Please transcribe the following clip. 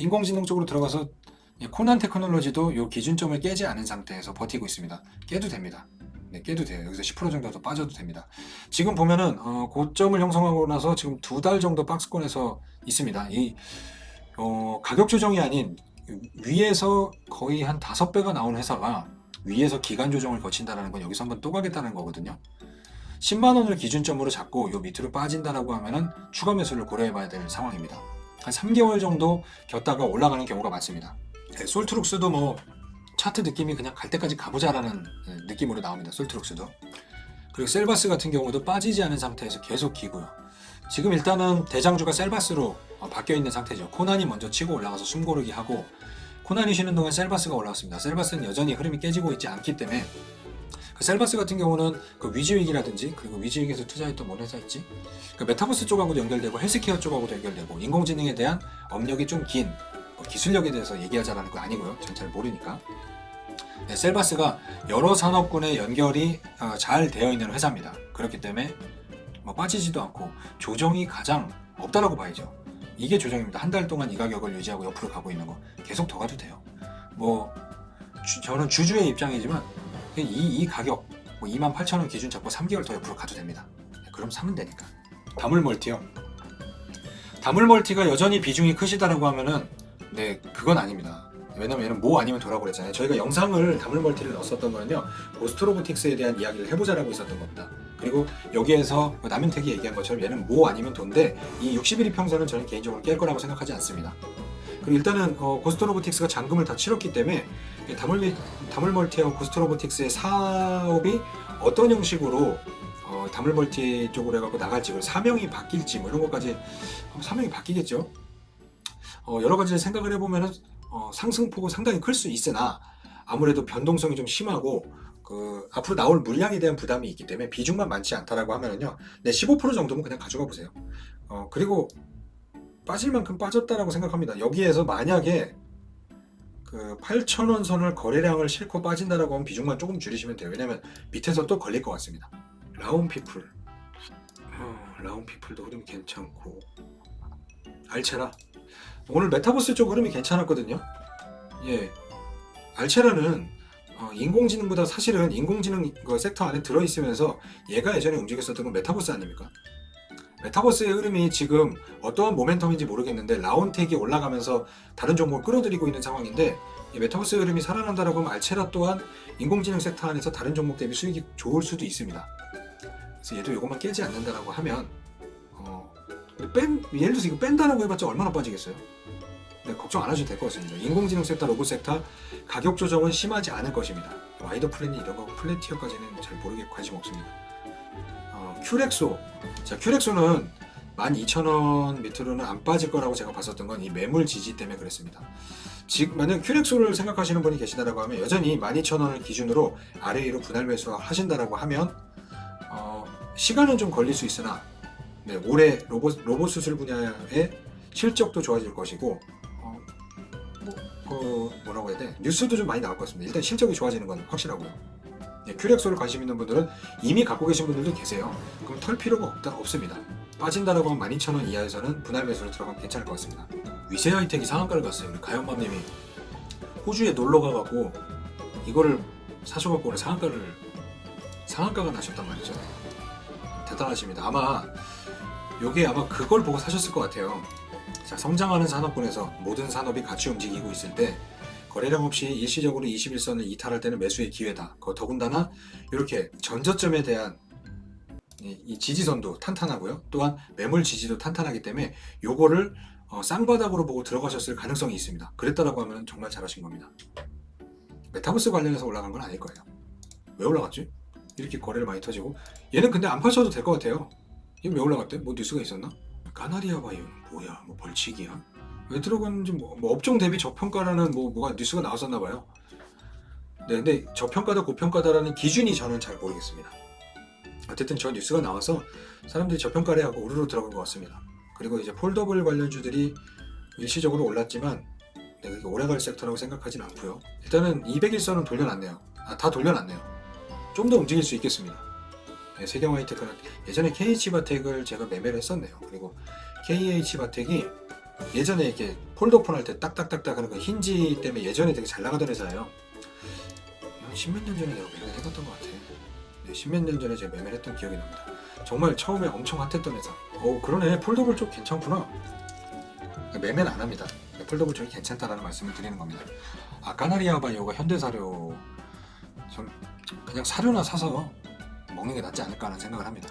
인공지능 쪽으로 들어가서 예, 코난 테크놀로지도 이 기준점을 깨지 않은 상태에서 버티고 있습니다. 깨도 됩니다. 네, 깨도 돼요. 여기서 10% 정도 더 빠져도 됩니다. 지금 보면은 어, 고점을 형성하고 나서 지금 두 달 정도 박스권에서 있습니다. 이 어, 가격 조정이 아닌 위에서 거의 한 다섯 배가 나온 회사가 위에서 기간 조정을 거친다라는 건 여기서 한번 또 가겠다는 거거든요. 10만 원을 기준점으로 잡고 요 밑으로 빠진다라고 하면은 추가 매수를 고려해 봐야 될 상황입니다. 한 3개월 정도 겼다가 올라가는 경우가 많습니다. 네, 솔트룩스도 뭐 차트 느낌이 그냥 갈 때까지 가보자라는 네, 느낌으로 나옵니다. 솔트룩스도. 그리고 셀바스 같은 경우도 빠지지 않은 상태에서 계속 기고요. 지금 일단은 대장주가 셀바스로 어, 바뀌어 있는 상태죠. 코난이 먼저 치고 올라가서 숨 고르기 하고 코난이 쉬는 동안 셀바스가 올라왔습니다. 셀바스는 여전히 흐름이 깨지고 있지 않기 때문에 그 셀바스 같은 경우는 그 위즈윅이라든지 그리고 위즈윅에서 투자했던 뭔 회사 있지? 그 메타버스 쪽하고도 연결되고 헬스케어 쪽하고도 연결되고 인공지능에 대한 업력이 좀긴 뭐 기술력에 대해서 얘기하자라는 거 아니고요. 전 잘 모르니까. 네, 셀바스가 여러 산업군의 연결이 어, 잘 되어 있는 회사입니다. 그렇기 때문에 뭐 빠지지도 않고 조정이 가장 없다라고 봐야죠. 이게 조정입니다. 한 달 동안 이 가격을 유지하고 옆으로 가고 있는 거 계속 더 가도 돼요. 뭐 주- 저는 주주의 입장이지만 이, 이 가격 뭐 28,000원 기준 잡고 3개월 더 옆으로 가도 됩니다. 네, 그럼 사면 되니까. 다물 멀티요. 다물 멀티가 여전히 비중이 크시다라고 하면은 네 그건 아닙니다. 왜냐면 얘는 뭐 아니면 도라고 그랬잖아요. 저희가 영상을 다물 멀티를 넣었었던 거는요. 고스트 로보틱스에 대한 이야기를 해보자라고 있었던 겁니다. 그리고 여기에서 뭐 남윤택이 얘기한 것처럼 얘는 뭐 아니면 돈데 이 61일 평선은 저는 개인적으로 깰 거라고 생각하지 않습니다. 그리고 일단은 어, 고스트 로보틱스가 잔금을 다 치렀기 때문에 이 다물, 다물 멀티하고 고스트 로보틱스의 사업이 어떤 형식으로 어, 다물 멀티 쪽으로 해갖고 나갈지 사명이 바뀔지 뭐 이런 것까지 어, 사명이 바뀌겠죠. 어, 여러 가지를 생각을 해보면은 어, 상승폭은 상당히 클 수 있으나 아무래도 변동성이 좀 심하고 그 앞으로 나올 물량에 대한 부담이 있기 때문에 비중만 많지 않다라고 하면은요, 네, 15% 정도면 그냥 가져가 보세요. 어, 그리고 빠질 만큼 빠졌다라고 생각합니다. 여기에서 만약에 그 8,000원 선을 거래량을 싣고 빠진다라고 하면 비중만 조금 줄이시면 돼요. 왜냐면 밑에서 또 걸릴 것 같습니다. 라운 피플. 어, 라운 피플도 흐름이 괜찮고. 알체라. 오늘 메타버스 쪽 흐름이 괜찮았거든요. 예. 알체라는 어, 인공지능보다 사실은 인공지능 그 섹터 안에 들어있으면서 얘가 예전에 움직였었던 건 메타버스 아닙니까? 메타버스의 흐름이 지금 어떠한 모멘텀인지 모르겠는데 라운텍이 올라가면서 다른 종목을 끌어들이고 있는 상황인데 이 메타버스의 흐름이 살아난다라고 하면 알체라 또한 인공지능 섹터 안에서 다른 종목 대비 수익이 좋을 수도 있습니다. 그래서 얘도 이것만 깨지 않는다라고 하면 어, 뺀, 예를 들어서 이거 뺀다라고 해봤자 얼마나 빠지겠어요? 네, 걱정 안 하셔도 될 것 같습니다. 인공지능 섹터, 로봇 섹터 가격 조정은 심하지 않을 것입니다. 와이더 플랜이 이런 거 플래티어까지는 잘 모르게 관심 없습니다. 어, 큐렉소, 자 큐렉소는 12,000원 밑으로는 안 빠질 거라고 제가 봤었던 건 이 매물 지지 때문에 그랬습니다. 지금 만약 큐렉소를 생각하시는 분이 계시다라고 하면 여전히 12,000원을 기준으로 아래 위로 분할 매수 하신다라고 하면 어, 시간은 좀 걸릴 수 있으나 네, 올해 로봇 로봇 수술 분야의 실적도 좋아질 것이고 어, 뭐, 그 뭐라고 해야 돼 뉴스도 좀 많이 나올 것 같습니다. 일단 실적이 좋아지는 건 확실하고요. 네, 큐렉소를 관심 있는 분들은 이미 갖고 계신 분들도 계세요. 그럼 털 필요가 없다 없습니다. 빠진다라고 하면 12,000원 이하에서는 분할 매수로 들어가면 괜찮을 것 같습니다. 위세 하이텍이 상한가를 갔어요. 우리 가연맘님이 호주에 놀러 가갖고 이거를 사셔갖고 오늘 상한가를 상한가가 나셨단 말이죠. 대단하십니다. 아마 요게 아마 그걸 보고 사셨을 것 같아요. 자, 성장하는 산업군에서 모든 산업이 같이 움직이고 있을 때 거래량 없이 일시적으로 21선을 이탈할 때는 매수의 기회다. 그 더군다나 이렇게 전저점에 대한 이, 이 지지선도 탄탄하고요. 또한 매물 지지도 탄탄하기 때문에 요거를 어, 쌍바닥으로 보고 들어가셨을 가능성이 있습니다. 그랬다라고 하면 정말 잘하신 겁니다. 메타버스 관련해서 올라간 건 아닐 거예요. 왜 올라갔지? 이렇게 거래를 많이 터지고 얘는 근데 안 파셔도 될 것 같아요. 이거 왜 올라갔대? 뭐 뉴스가 있었나? 까나리아 바이오는 뭐야? 뭐 벌칙이야? 왜 들어갔는지 뭐, 뭐 업종 대비 저평가라는 뭐 뭐가 뉴스가 나왔었나 봐요. 네, 근데 저평가다 고평가다라는 기준이 저는 잘 모르겠습니다. 어쨌든 저 뉴스가 나와서 사람들이 저평가를 하고 우르르 들어간 것 같습니다. 그리고 이제 폴더블 관련주들이 일시적으로 올랐지만 네, 그게 오래갈 섹터라고 생각하진 않고요. 일단은 200일선은 돌려놨네요. 아, 다 돌려놨네요. 좀 더 움직일 수 있겠습니다. 네, 세경 하이테크는 예전에 KH 바텍을 제가 매매를 했었네요. 그리고 KH 바텍이 예전에 이렇게 폴더폰 할 때 딱딱딱딱 하는 그 힌지 때문에 예전에 되게 잘 나가던 회사예요. 한 십몇 년 전에 내가 매매를 해봤던 것 같아. 네, 십몇 년 전에 제가 매매를 했던 기억이 납니다. 정말 처음에 엄청 핫했던 회사. 어 그러네 폴더블 쪽 괜찮구나. 매매는 안 합니다. 폴더블 쪽이 괜찮다라는 말씀을 드리는 겁니다. 아 까나리아 바이오가 현대사료 좀 그냥 사료나 사서 먹는 게 낫지 않을까 하는 생각을 합니다.